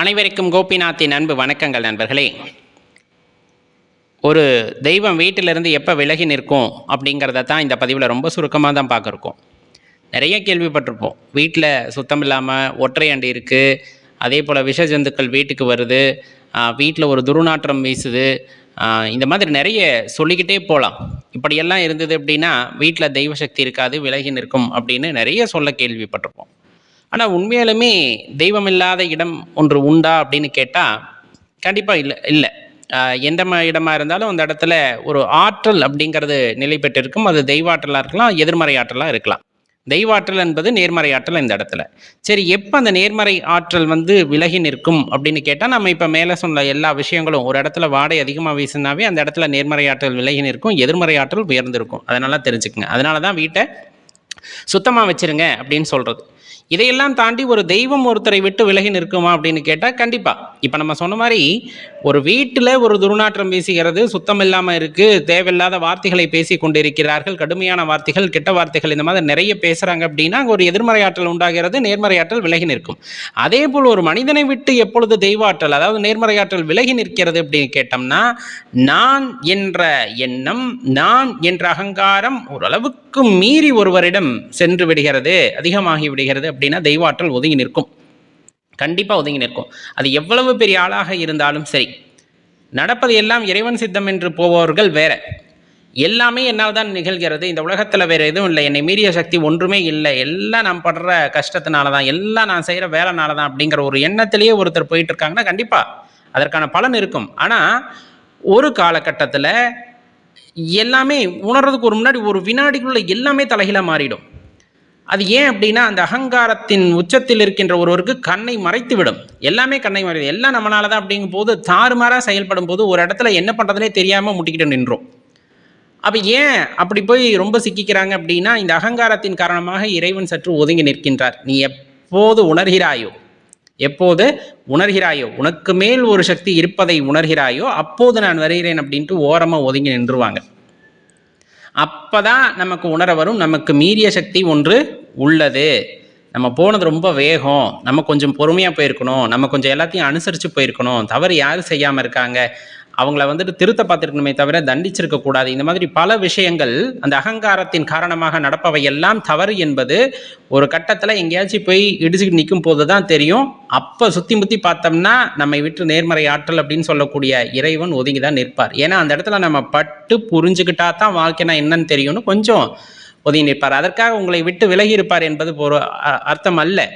அனைவருக்கும் கோபிநாத்தின் அன்பு வணக்கங்கள் நண்பர்களே. ஒரு தெய்வம் வீட்டிலிருந்து எப்போ விலகி நிற்கும் அப்படிங்கிறத தான் இந்த பதிவில் ரொம்ப சுருக்கமாக தான் பார்க்குறோம். நிறைய கேள்விப்பட்டிருப்போம். வீட்டில் சுத்தம் இல்லாமல் ஒற்றை அண்டு இருக்குது அதே போல் விஷ ஜந்துக்கள் வீட்டுக்கு வருது. வீட்டில் ஒரு துர்நாற்றம் வீசுது. இந்த மாதிரி நிறைய சொல்லிக்கிட்டே போகலாம் இப்படியெல்லாம் இருந்தது அப்படின்னா வீட்டில் தெய்வ சக்தி இருக்காது விலகி நிற்கும் அப்படின்னு நிறைய சொல்ல கேள்விப்பட்டிருப்போம். ஆனால் உண்மையாலுமே தெய்வம் இல்லாத இடம் ஒன்று உண்டா அப்படின்னு கேட்டால் கண்டிப்பாக இல்லை இல்லை. எந்த இடமா இருந்தாலும் அந்த இடத்துல ஒரு ஆற்றல் அப்படிங்கிறது நிலை பெற்றிருக்கும். அது தெய்வாற்றலாக இருக்கலாம் எதிர்மறை ஆற்றலாக இருக்கலாம். தெய்வாற்றல் என்பது நேர்மறை ஆற்றல் இந்த இடத்துல. சரி எப்போ அந்த நேர்மறை ஆற்றல் வந்து விலகி நிற்கும் அப்படின்னு கேட்டால் நம்ம இப்போ மேலே சொன்ன எல்லா விஷயங்களும் ஒரு இடத்துல வாடை அதிகமாக வீசினாவே அந்த இடத்துல நேர்மறை ஆற்றல் விலகி நிற்கும் எதிர்மறை ஆற்றல் உயர்ந்திருக்கும். அதனால தெரிஞ்சுக்குங்க. அதனால தான் வீட்டை சுத்தமாக வச்சிருங்க அப்படின்னு சொல்கிறது இதையெல்லாம் தாண்டி ஒரு தெய்வம் ஒருத்தரை விட்டு விலகி நிற்குமா அப்படின்னு கேட்டால் கண்டிப்பாக இப்போ நம்ம சொன்ன மாதிரி ஒரு வீட்டில் ஒரு துர்நாற்றம் வீசுகிறது சுத்தம் இல்லாமல் இருக்குது தேவையில்லாத வார்த்தைகளை பேசி கொண்டிருக்கிறார்கள் கடுமையான வார்த்தைகள் கெட்ட வார்த்தைகள் இந்த மாதிரி நிறைய பேசுகிறாங்க அப்படின்னா அங்கே ஒரு எதிர்மறை ஆற்றல் உண்டாகிறது நேர்மறை ஆற்றல் விலகி நிற்கும். அதே போல் ஒரு மனிதனை விட்டு எப்பொழுது தெய்வ ஆற்றல் அதாவது நேர்மறை ஆற்றல் விலகி நிற்கிறது அப்படின்னு கேட்டோம்னா நான் என்ற எண்ணம் நான் என்ற அகங்காரம் ஓரளவுக்கு மீறி ஒருவரிடம் சென்று விடுகிறது அதிகமாகி விடுகிறது. அப்படின்னா தெய்வ ஆற்றல் ஒதுங்கி நிற்கும். கண்டிப்பாக ஒதுங்கி நிற்கும். அது எவ்வளவு பெரிய ஆளாக இருந்தாலும் சரி. நடப்பது எல்லாம் இறைவன் சித்தம் என்று போபவர்கள் வேற. எல்லாமே என்னால் தான் நிகழ்கிறது. இந்த உலகத்தில் வேற எதுவும் இல்லை. என்னை மீறிய சக்தி ஒன்றுமே இல்லை. எல்லாம் நான் படுற கஷ்டத்தினால தான் எல்லாம் நான் செய்கிற வேலைனால தான் அப்படிங்கிற ஒரு எண்ணத்திலேயே ஒருத்தர் போயிட்டு இருக்காங்கன்னா கண்டிப்பாக அதற்கான பலன் இருக்கும். ஆனால் ஒரு காலகட்டத்தில் எல்லாமே உணர்றதுக்கு ஒரு முன்னாடி ஒரு வினாடிக்குள்ள எல்லாமே தலைகீழாக மாறிடும். அது ஏன் அப்படின்னா அந்த அகங்காரத்தின் உச்சத்தில் இருக்கின்ற ஒருவருக்கு கண்ணை மறைத்து விடும் எல்லாமே கண்ணை மறைவு. எல்லாம் நம்மளால தான் அப்படிங்கும் போது தாறுமாறாக செயல்படும் போது ஒரு இடத்துல என்ன பண்ணுறதுனே தெரியாமல் முட்டிக்கிட்டு நின்றோம். அப்போ ஏன் அப்படி போய் ரொம்ப சிக்கிக்கிறாங்க அப்படின்னா இந்த அகங்காரத்தின் காரணமாக இறைவன் சற்று ஒதுங்கி நிற்கின்றார். நீ எப்போது உணர்கிறாயோ எப்போது உணர்கிறாயோ உனக்கு மேல் ஒரு சக்தி இருப்பதை உணர்கிறாயோ அப்போது நான் வருகிறேன் அப்படின்ட்டு ஓரமாக ஒதுங்கி நின்றுவாங்க. அப்பதான் நமக்கு உணர வரும் நமக்கு மீறிய சக்தி ஒன்று உள்ளது. நம்ம போனது ரொம்ப வேகம். நம்ம கொஞ்சம் பொறுமையாக போயிருக்கணும். நம்ம கொஞ்சம் எல்லாத்தையும் அனுசரித்து போயிருக்கணும். தவறு யார் செய்யாமல் இருக்காங்க. அவங்கள வந்துட்டு திருத்த பார்த்துருக்கணுமே தவிர தண்டிச்சிருக்க கூடாது. இந்த மாதிரி பல விஷயங்கள் அந்த அகங்காரத்தின் காரணமாக நடப்பவை எல்லாம் தவறு என்பது ஒரு கட்டத்தில் எங்கேயாச்சும் போய் இடிச்சுக்கிட்டு நிற்கும் போது தான் தெரியும். அப்போ சுற்றி முற்றி பார்த்தோம்னா நம்மை விட்டு நேர்மறை ஆற்றல் அப்படின்னு சொல்லக்கூடிய இறைவன் ஒதுங்கி தான் நிற்பார். ஏன்னா அந்த இடத்துல நம்ம பட்டு புரிஞ்சுக்கிட்டா தான் வாழ்க்கைனா என்னன்னு தெரியும்னு கொஞ்சம் ஒதுங்கி நிற்பார். அதற்காக உங்களை விட்டு விலகி இருப்பார் என்பது ஒரு அ- அர்த்தம் அல்ல.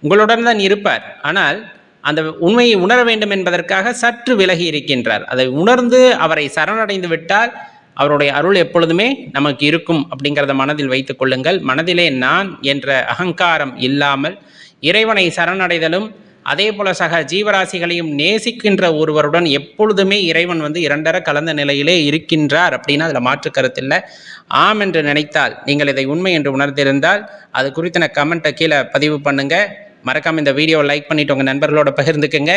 உங்களுடன் தான் இருப்பார். ஆனால் அந்த உண்மையை உணர வேண்டும் என்பதற்காக சற்று விலகி இருக்கின்றார். அதை உணர்ந்து அவரை சரணடைந்து விட்டால் அவருடைய அருள் எப்பொழுதுமே நமக்கு இருக்கும் அப்படிங்கிறத மனதில் வைத்துக் கொள்ளுங்கள். மனதிலே நான் என்ற அகங்காரம் இல்லாமல் இறைவனை சரணடைதலும் அதே போல சக ஜீவராசிகளையும் நேசிக்கின்ற ஒருவருடன் எப்பொழுதுமே இறைவன் வந்து இரண்டர கலந்த நிலையிலே இருக்கின்றார் அப்படின்னா அதில் மாற்று கருத்தில்லை. ஆம் என்று நினைத்தால் நீங்கள் இதை உண்மை என்று உணர்ந்திருந்தால் அது குறித்தன கமெண்ட்டை கீழே பதிவு பண்ணுங்க. மறக்காம இந்த வீடியோவை லைக் பண்ணிட்டு உங்க நண்பர்களோட பகிர்ந்துக்குங்க.